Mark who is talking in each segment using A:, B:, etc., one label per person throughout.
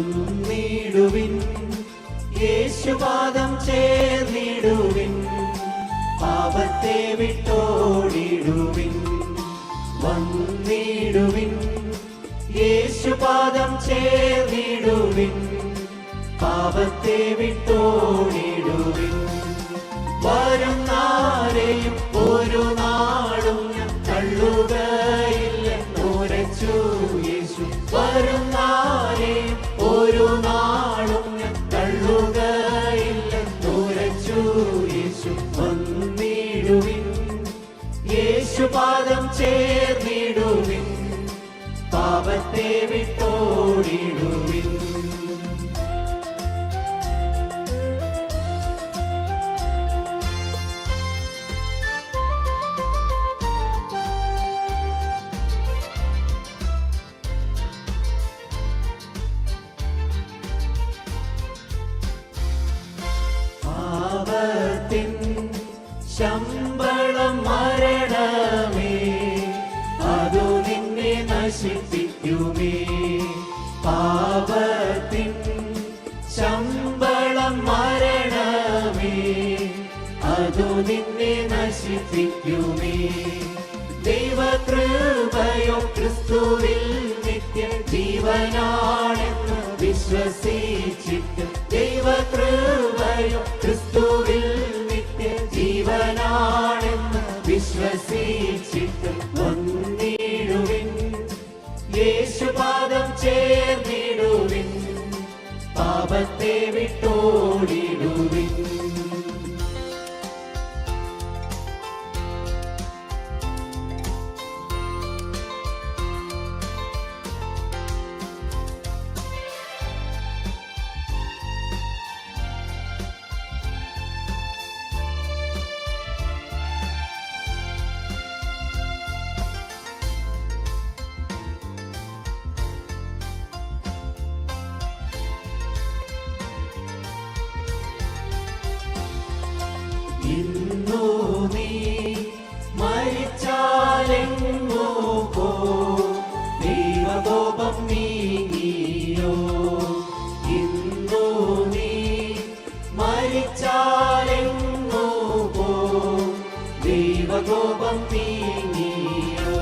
A: വന്നിടുവിൻ യേശുപാദം ചേർന്നിടുവിൻ. പാപത്തെ വിട്ടോടിടുവിൻ. വന്നിടുവിൻ. യേശുപാദം ചേർന്നിടുവിൻ. പാപത്തെ വിട്ടോടിടുവിൻ. വരും നാരെയും ഒരു നാടും ഞാൻ ഓരച്ചു യേശു. വരും ചേർന്നിടുവിൻ പാപത്തെ വിട്ടോടിടുവിൻ. ശമ്പളം മരണമേ. പാപത്തിൻ ശമ്പളം മരണമേ അതു നിന്നെ നശിപ്പിക്കുമേ. ദൈവകൃപയോ ക്രിസ്തുവിൽ നിത്യം ജീവനാണെന്ന് വിശ്വസിച്ചിട്ട് പാപത്തെ വിട്ടോടിടുവിൻ ഇന്നു നീ മരിച്ചാലെങ്ങോ പോ. ദൈവകോപം നീങ്ങിയോ. ഇന്നു നീ മരിച്ചാലെങ്ങോ പോ. ദൈവകോപം നീങ്ങിയോ.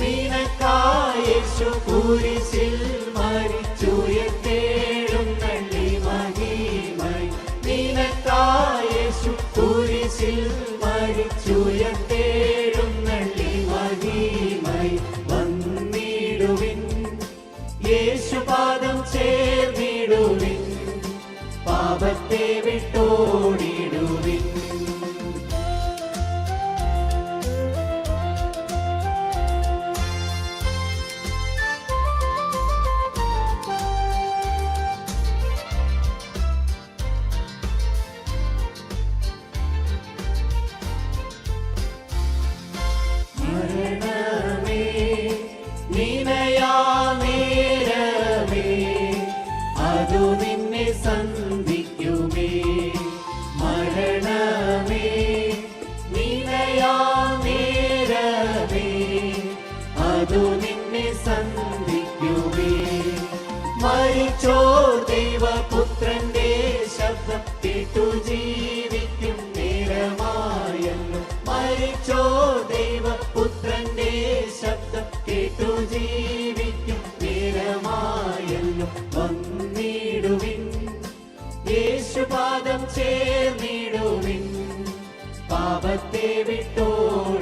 A: നിനക്കായേശു കുരിശിൽ മരിച്ചുയർത്തേടും മരണമേ നിനയാ നേരമേ അതു നിന്നെ സന്ധിക്കുമേ മരിച്ചോ ദൈവപുത്രന്റെ ശബ്ദം കേട്ടു ജീവിക്കും നേരമായല്ലോ മരിച്ചോ ദൈവപുത്രന്റെ ശബ്ദം കേട്ടു ജീവിക്കും നേരമായല്ലോ വന്നിടുവിൻ. യേശുപാദം ചേർന്നിടുവിൻ. പാപത്തെ വിട്ടോടിടുവിൻ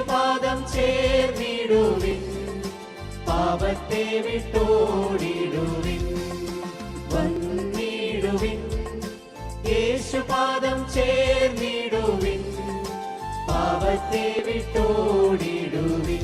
A: യേശുപാദം ചേർന്നിടുവിൻ. പാപത്തെ വിട്ടോടിടുവിൻ. വന്നിടുവിൻ. യേശുപാദം ചേർന്നിടുവിൻ. പാപത്തെ വിട്ടോടിടുവിൻ.